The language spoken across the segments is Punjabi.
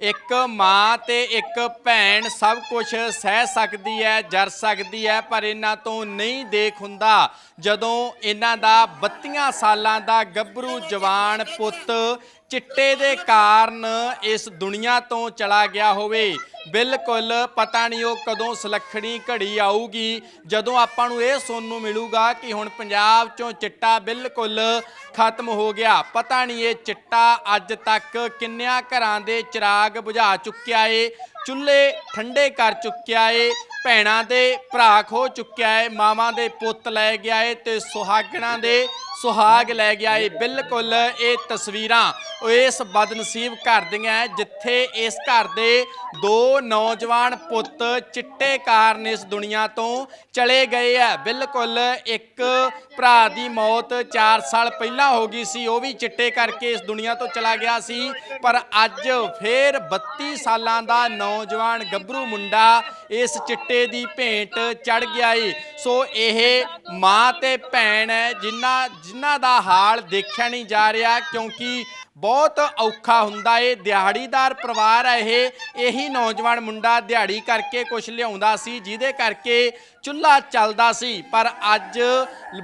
ਇੱਕ ਮਾਂ ਤੇ ਇੱਕ ਭੈਣ ਸਭ ਕੁਝ ਸਹਿ ਸਕਦੀ ਹੈ, ਜਰ ਸਕਦੀ ਹੈ, ਪਰ ਇਹਨਾਂ ਤੋਂ ਨਹੀਂ ਦੇਖ ਹੁੰਦਾ। ਜਦੋਂ ਇਹਨਾਂ ਦਾ 32 ਸਾਲਾਂ ਦਾ ਗੱਭਰੂ ਜਵਾਨ ਪੁੱਤ ਚਿੱਟੇ ਦੇ ਕਾਰਨ ਇਸ ਦੁਨੀਆ ਤੋਂ ਚਲਾ ਗਿਆ ਹੋਵੇ ਬਿਲਕੁਲ ਪਤਾ ਨਹੀਂ ਉਹ ਕਦੋਂ ਸੁਲੱਖਣੀ ਘੜੀ ਆਊਗੀ। ਜਦੋਂ ਆਪਾਂ ਨੂੰ ਇਹ ਸੁਣਨ ਨੂੰ ਮਿਲੂਗਾ ਕਿ ਹੁਣ ਪੰਜਾਬ ਚੋਂ ਚਿੱਟਾ ਬਿਲਕੁਲ ਖਤਮ ਹੋ ਗਿਆ। ਪਤਾ ਨਹੀਂ ਇਹ ਚਿੱਟਾ ਅੱਜ ਤੱਕ ਕਿੰਨਿਆਂ ਘਰਾਂ ਦੇ ਚਿਰਾਗ ਬੁਝਾ ਚੁੱਕਿਆ ਏ, ਚੁੱਲ੍ਹੇ ਠੰਡੇ ਕਰ ਚੁੱਕਿਆ ਏ, ਭੈਣਾਂ ਦੇ ਭਰਾ ਖੋ ਚੁੱਕਿਆ ਏ, ਮਾਵਾਂ ਦੇ ਪੁੱਤ ਲੈ ਗਿਆ ਏ ਤੇ ਸੁਹਾਗਣਾਂ ਦੇ ਸੁਹਾਗ ਲੈ ਗਿਆ ਏ ਬਿਲਕੁਲ ਇਹ ਤਸਵੀਰਾਂ ਉਹ ਇਸ ਬਦਨਸੀਬ ਘਰ ਦੀਆਂ ਜਿੱਥੇ ਇਸ ਘਰ ਦੇ ਦੋ ਨੌਜਵਾਨ ਪੁੱਤ ਚਿੱਟੇ ਕਾਰਨ ਇਸ ਦੁਨੀਆ ਤੋਂ ਚਲੇ ਗਏ ਆ ਬਿਲਕੁਲ ਇੱਕ ਭਰਾ ਦੀ ਮੌਤ 4 ਸਾਲ ਪਹਿਲਾਂ ਹੋ ਗਈ ਸੀ, ਉਹ ਵੀ ਚਿੱਟੇ ਕਰਕੇ ਇਸ ਦੁਨੀਆ ਤੋਂ ਚਲਾ ਗਿਆ ਸੀ। ਪਰ ਅੱਜ ਫੇਰ 32 ਸਾਲਾਂ ਦਾ ਨੌਜਵਾਨ ਗੱਭਰੂ ਮੁੰਡਾ ਇਸ ਚਿੱਟੇ ਦੀ ਭੇਂਟ ਚੜ ਗਿਆ ਏ ਸੋ ਇਹ ਮਾਂ ਤੇ ਭੈਣ ਹੈ, ਜਿਨ੍ਹਾਂ ਜਿਨ੍ਹਾਂ ਦਾ ਹਾਲ ਦੇਖਿਆ ਨਹੀਂ ਜਾ ਰਿਹਾ, ਕਿਉਂਕਿ ਬਹੁਤ ਔਖਾ ਹੁੰਦਾ ਏ। ਦਿਹਾੜੀਦਾਰ ਪਰਿਵਾਰ ਹੈ ਇਹ। ਇਹੀ ਨੌਜਵਾਨ ਮੁੰਡਾ ਦਿਹਾੜੀ ਕਰਕੇ ਕੁਝ ਲਿਆਉਂਦਾ ਸੀ, ਜਿਹਦੇ ਕਰਕੇ ਚੁੱਲ੍ਹਾ ਚੱਲਦਾ ਸੀ। ਪਰ ਅੱਜ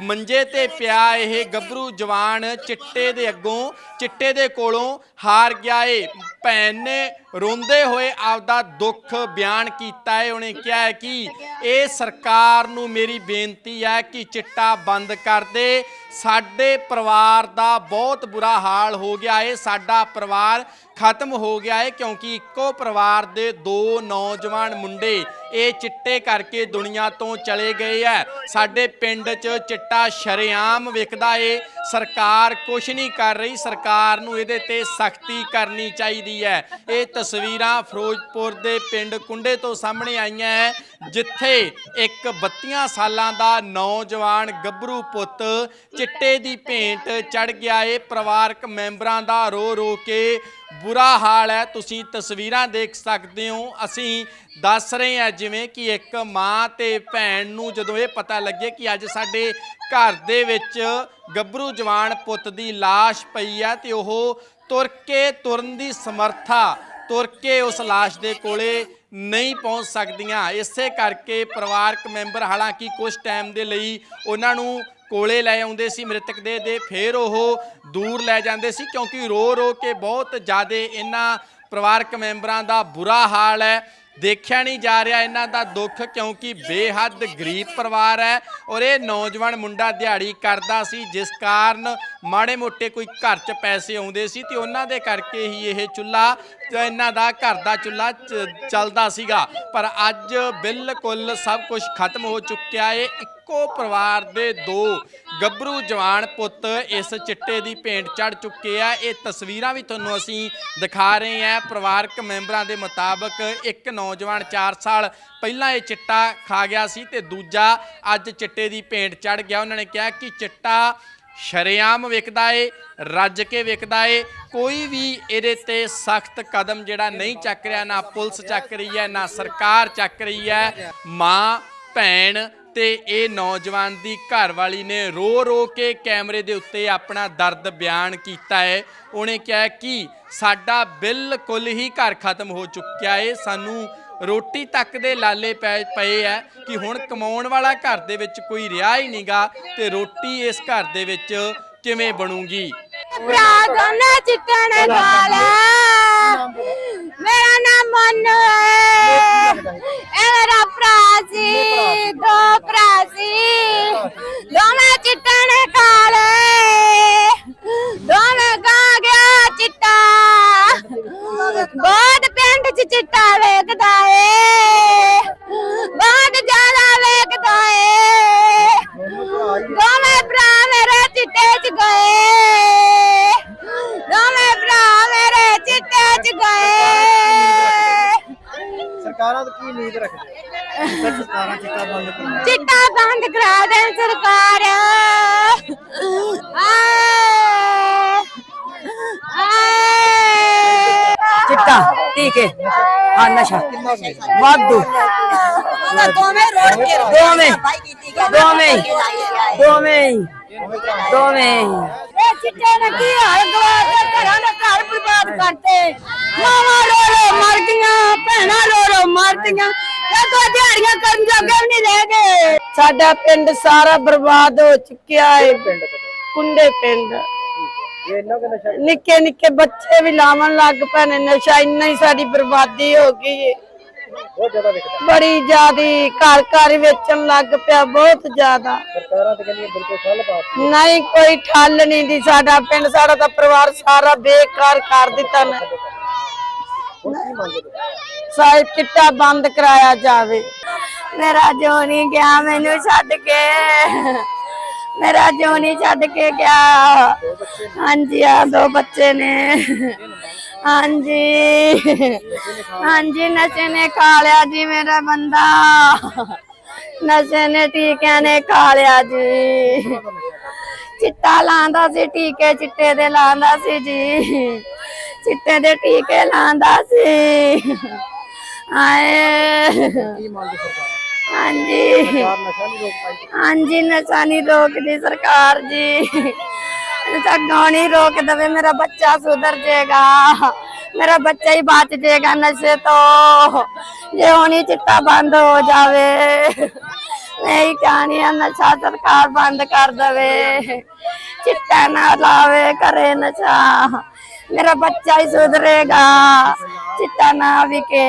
ਮੰਜੇ ਤੇ ਪਿਆ ਇਹ ਗੱਭਰੂ ਜਵਾਨ ਚਿੱਟੇ ਦੇ ਅੱਗੋਂ, ਚਿੱਟੇ ਦੇ ਕੋਲੋਂ ਹਾਰ ਗਿਆ ਏ। ਭੈਣ ਨੇ ਰੋਂਦੇ ਹੋਏ ਆਪਦਾ ਦੁੱਖ ਬਿਆਨ ਕੀਤਾ ਏ। ਉਹਨੇ ਕਿਹਾ ਹੈ ਕਿ ਇਹ ਸਰਕਾਰ ਨੂੰ ਮੇਰੀ ਬੇਨਤੀ ਹੈ ਕਿ ਚਿੱਟਾ ਬੰਦ ਕਰ ਦੇ। ਸਾਡੇ ਪਰਿਵਾਰ ਦਾ ਬਹੁਤ ਬੁਰਾ ਹਾਲ ਹੋ ਗਿਆ ਏ। ਸਾਡਾ ਪਰਿਵਾਰ ਖਤਮ ਹੋ ਗਿਆ ਹੈ ਕਿਉਂਕਿ ਇੱਕੋ ਪਰਿਵਾਰ ਦੇ ਦੋ ਨੌਜਵਾਨ ਮੁੰਡੇ ਇਹ ਚਿੱਟੇ ਕਰਕੇ ਦੁਨੀਆ ਤੋਂ ਚਲੇ ਗਏ ਐ ਸਾਡੇ ਪਿੰਡ 'ਚ ਚਿੱਟਾ ਸ਼ਰੇਆਮ ਵਿਕਦਾ ਏ। ਸਰਕਾਰ ਕੁਝ ਨਹੀਂ ਕਰ ਰਹੀ। ਸਰਕਾਰ ਨੂੰ ਇਹਦੇ ਤੇ ਸਖਤੀ ਕਰਨੀ ਚਾਹੀਦੀ ਹੈ। ਇਹ ਤਸਵੀਰਾਂ ਫਿਰੋਜ਼ਪੁਰ ਦੇ ਪਿੰਡ ਕੁੰਡੇ ਤੋਂ ਸਾਹਮਣੇ ਆਈਆਂ ਹੈ ਜਿੱਥੇ ਇੱਕ 32 ਸਾਲਾਂ ਦਾ ਨੌਜਵਾਨ ਗੱਭਰੂ ਪੁੱਤ ਚਿੱਟੇ ਦੀ ਭੇਂਟ ਚੜ ਗਿਆ ਏ। ਪਰਿਵਾਰਕ ਮੈਂਬਰਾਂ ਦਾ ਰੋ ਰੋ ਕੇ ਬੁਰਾ ਹਾਲ ਹੈ, ਤੁਸੀਂ ਤਸਵੀਰਾਂ ਦੇਖ ਸਕਦੇ ਹੋ। ਅਸੀਂ ਦੱਸ ਰਹੇ ਹਾਂ ਜਿਵੇਂ ਕਿ ਇੱਕ ਮਾਂ ਤੇ ਭੈਣ ਨੂੰ ਜਦੋਂ ਇਹ ਪਤਾ ਲੱਗੇ ਕਿ ਅੱਜ ਸਾਡੇ ਘਰ ਦੇ ਵਿੱਚ ਗੱਭਰੂ ਜਵਾਨ ਪੁੱਤ ਦੀ ਲਾਸ਼ ਪਈ ਹੈ ਤੇ ਉਹ ਤੁਰ ਕੇ ਤੁਰਨ ਦੀ ਸਮਰੱਥਾ, ਤੁਰ ਕੇ ਉਸ ਲਾਸ਼ ਦੇ ਕੋਲੇ ਨਹੀਂ ਪਹੁੰਚ ਸਕਦੀਆਂ। ਇਸੇ ਕਰਕੇ ਪਰਿਵਾਰਕ ਮੈਂਬਰ ਹਾਲਾਂਕਿ ਕੁਝ ਟਾਈਮ ਦੇ ਲਈ ਉਹਨਾਂ ਨੂੰ ਕੋਲੇ ਲੈ ਆਉਂਦੇ ਸੀ ਮ੍ਰਿਤਕ ਦੇ ਦੇ। ਫਿਰ ਉਹ ਦੂਰ ਲੈ ਜਾਂਦੇ ਸੀ ਕਿਉਂਕਿ ਰੋ ਰੋ ਕੇ ਬਹੁਤ ਜ਼ਿਆਦਾ ਇਹਨਾਂ ਪਰਿਵਾਰਕ ਮੈਂਬਰਾਂ ਦਾ ਬੁਰਾ ਹਾਲ ਹੈ। ਦੇਖਿਆ ਨਹੀਂ ਜਾ ਰਿਹਾ ਇਹਨਾਂ ਦਾ ਦੁੱਖ, ਕਿਉਂਕਿ ਬੇਹੱਦ ਗਰੀਬ ਪਰਿਵਾਰ ਹੈ ਔਰ ਇਹ ਨੌਜਵਾਨ ਮੁੰਡਾ ਦਿਹਾੜੀ ਕਰਦਾ ਸੀ, ਜਿਸ ਕਾਰਨ ਮਾੜੇ ਮੋਟੇ ਕੋਈ ਘਰ 'ਚ ਪੈਸੇ ਆਉਂਦੇ ਸੀ ਤੇ ਉਹਨਾਂ ਦੇ ਕਰਕੇ ਹੀ ਇਹ ਚੁੱਲ੍ਹਾ, ਇਹਨਾਂ ਦਾ ਘਰ ਦਾ ਚੁੱਲ੍ਹਾ ਚ- ਚੱਲਦਾ ਸੀਗਾ। ਪਰ ਅੱਜ ਬਿਲਕੁਲ ਸਭ ਕੁਝ ਖਤਮ ਹੋ ਚੁੱਕਿਆ ਏ ਇੱਕੋ ਪਰਿਵਾਰ ਦੇ ਦੋ ਗੱਭਰੂ ਜਵਾਨ ਪੁੱਤ ਇਸ ਚਿੱਟੇ ਦੀ ਭੇਂਟ ਚੜ ਚੁੱਕੇ ਆ। ਇਹ ਤਸਵੀਰਾਂ ਵੀ ਤੁਹਾਨੂੰ ਅਸੀਂ ਦਿਖਾ ਰਹੇ ਹਾਂ ਪਰਿਵਾਰਕ ਮੈਂਬਰਾਂ ਦੇ ਮੁਤਾਬਕ ਇੱਕ ਨੌਜਵਾਨ 4 ਸਾਲ ਪਹਿਲਾਂ ਇਹ ਚਿੱਟਾ ਖਾ ਗਿਆ ਸੀ ਤੇ ਦੂਜਾ ਅੱਜ ਚਿੱਟੇ ਦੀ ਭੇਂਟ ਚੜ ਗਿਆ। ਉਹਨਾਂ ਨੇ ਕਿਹਾ ਕਿ ਚਿੱਟਾ ਸ਼ਰੇਆਮ ਵਿਕਦਾ ਏ, ਰੱਜ ਕੇ ਵਿਕਦਾ ਏ। ਕੋਈ ਵੀ ਇਹਦੇ ਤੇ ਸਖਤ ਕਦਮ ਜਿਹੜਾ ਨਹੀਂ ਚੱਕ ਰਿਹਾ, ਨਾ ਪੁਲਿਸ ਚੱਕ ਰਹੀ ਹੈ, ਨਾ ਸਰਕਾਰ ਚੱਕ ਰਹੀ ਹੈ। ਮਾਂ, ਭੈਣ ਤੇ ਇਹ ਨੌਜਵਾਨ ਦੀ ਘਰਵਾਲੀ ਨੇ ਰੋ ਰੋ ਕੇ ਕੈਮਰੇ ਦੇ ਉੱਤੇ ਆਪਣਾ ਦਰਦ ਬਿਆਨ ਕੀਤਾ ਹੈ। ਉਹਨੇ ਕਿਹਾ ਕਿ ਸਾਡਾ ਬਿਲਕੁਲ ਹੀ ਘਰ ਖਤਮ ਹੋ ਚੁੱਕਿਆ ਹੈ ਸਾਨੂੰ ਰੋਟੀ ਤੱਕ ਦੇ ਲਾਲੇ ਪਏ ਐ ਕਿ ਹੁਣ ਕਮਾਉਣ ਵਾਲਾ ਘਰ ਦੇ ਵਿੱਚ ਕੋਈ ਰਿਹਾ ਹੀ ਨਹੀਂਗਾ ਤੇ ਰੋਟੀ ਇਸ ਘਰ ਦੇ ਵਿੱਚ ਕਿਵੇਂ ਬਣੂਗੀ? ਭਰਾ ਦੋਨੇ ਚਿੱਟਣ ਵਾਲਾ। ਮੇਰਾ ਨਾਮ ਮਨੂ ਹੈ ਇਹ ਮੇਰਾ ਭਰਾ ਸੀ। ਦੋ ਭਰਾ ਸੀ ਦੋਵੇਂ ਚਿੱਟਣ ਕਾਲੇ ਦੋਵੇਂ ਗਾ ਗਿਆ ਚਿੱਟਾ ਬਹੁਤ ਪਿੰਡ ਚ ਚਿੱਟਾ ਵੇਖਦਾ ਏ ਬਹੁਤ ਜ਼ਿਆਦਾ ਵੇਖਦਾ ਏ ਦੋਵੇਂ ਭਰਾ ਮੇਰੇ ਚਿੱਟੇ ਚ ਗਏ ਦੋਵੇਂ ਭਰਾ ਮੇਰੇ ਚਿੱਟੇ ਚ ਗਏ ਸਰਕਾਰਾਂ ਤੋਂ ਕੀ ਉਮੀਦ ਰੱਖਦੇ ਸਰ ਸਰਕਾਰਾਂ ਚਿੱਟਾ ਬੰਦ ਕਰਾਉਣ ਚਿੱਟਾ ਬੰਦ ਕਰਾ ਦੇਣ ਸਰਕਾਰ। ਆਏ ਆਏ ਚਿੱਟਾ ਟੀਕੇ ਆ ਨਸ਼ਾ। ਵਾਧੂ। ਦੋਵੇਂ ਰੋਡ ਕੇ ਦੋਵੇਂ। ਦੋਵੇਂ। ਦੋਵੇਂ। ਦੋਵੇਂ। ਇਹ ਚਿੱਟੇ ਨੇ ਕੀ ਹਾਲ ਗਵਾ ਘਰਾਂ ਦਾ ਘਰ ਬਰਬਾਦ ਕਰਤੇ। ਮਾਵਾ ਰੋ ਰੋ ਮਾਰਤੀਆਂ ਇਹ ਤਾਂ ਦਿਹਾੜੀਆਂ ਕਰਨ ਜੋਗੇ ਵੀ ਨਹੀਂ ਰਹਿ ਗਏ। ਸਾਡਾ ਪਿੰਡ ਸਾਰਾ ਬਰਬਾਦ ਹੋ ਚੁੱਕਿਆ ਹੈ ਪਿੰਡ ਕੁੰਡੇ ਪਿੰਡ। ਨਿੱਕੇ ਨਿੱਕੇ ਬੱਚੇ ਵੀ ਲਾਵਣ ਲੱਗ ਪਏ ਨੇ। ਨਸ਼ਾ ਇੰਨਾ ਹੀ ਸਾਡੀ ਬਰਬਾਦੀ ਹੋ ਗਈ ਹੈ ਬਹੁਤ ਜ਼ਿਆਦਾ ਵਿਕਦਾ। ਬੜੀ ਜ਼ਿਆਦੀ ਘਰ ਘਰ ਵੇਚਣ ਲੱਗ ਪਿਆ ਬਹੁਤ ਜ਼ਿਆਦਾ। ਸਰਕਾਰਾਂ ਤੇ ਕਹਿੰਦੀਆਂ ਬਿਲਕੁਲ ਠੱਲ ਪਾਤੀ ਨਹੀਂ ਕੋਈ ਠੱਲ ਨਹੀਂ ਦੀ ਸਾਡਾ ਪਿੰਡ ਸਾਡਾ ਤਾਂ ਪਰਿਵਾਰ ਸਾਰਾ ਬੇਕਾਰ ਕਰ ਦਿੱਤਾ ਨੇ ਹੁਣ ਕੀ ਮੰਗਦੇ ਤੁਸੀਂ? ਸਾਰੇ ਚਿੱਟਾ ਬੰਦ ਕਰਾਇਆ ਜਾਵੇ। ਮੇਰਾ ਜੋਨੀ ਗਿਆ ਮੈਨੂੰ ਛੱਡ ਕੇ। ਮੇਰਾ ਜੋਨੀ ਛੱਡ ਕੇ ਗਿਆ। ਹਾਂਜੀ ਆ ਦੋ ਬੱਚੇ ਨੇ। ਹਾਂਜੀ। ਹਾਂਜੀ ਨਸ਼ੇ ਨੇ ਖਾ ਲਿਆ ਜੀ ਮੇਰਾ ਬੰਦਾ। ਨਸ਼ੇ ਨੇ ਟੀਕਿਆਂ ਨੇ ਖਾ ਲਿਆ ਜੀ। ਚਿੱਟਾ ਲਾਂਦਾ ਸੀ ਟੀਕੇ ਚਿੱਟੇ ਦੇ ਲਾਂਦਾ ਸੀ ਜੀ। ਚਿੱਟੇ ਦੇ ਟੀਕੇ ਲਾਂਦਾ ਸੀ। ਆਏ ਹਾਂਜੀ। ਹਾਂਜੀ ਨਸ਼ਾ ਨਹੀਂ ਰੋਕਦੀ ਸਰਕਾਰ ਜੀ। ਤਾਂ ਨਹੀਂ ਰੋਕ ਦਵੇ, ਮੇਰਾ ਬੱਚਾ ਸੁਧਰ ਜਾਏਗਾ। ਮੇਰਾ ਬੱਚਾ ਹੀ ਬਚ ਜਾਏਗਾ ਨਸ਼ੇ ਤੋਂ। ਜੇ ਹੁਣੀ ਚਿੱਟਾ ਬੰਦ ਹੋ ਜਾਵੇ, ਮੈਂ ਹੀ ਆ, ਨਸ਼ਾ ਸਰਕਾਰ ਬੰਦ ਕਰ ਦਵੇ। ਚਿੱਟਾ ਨਾ ਲਾਵੇ ਕਰੇ ਨਸ਼ਾ। ਮੇਰਾ ਬੱਚਾ ਹੀ ਸੁਧਰੇਗਾ, ਚਿੱਟਾ ਨਾ ਵਿਕੇ।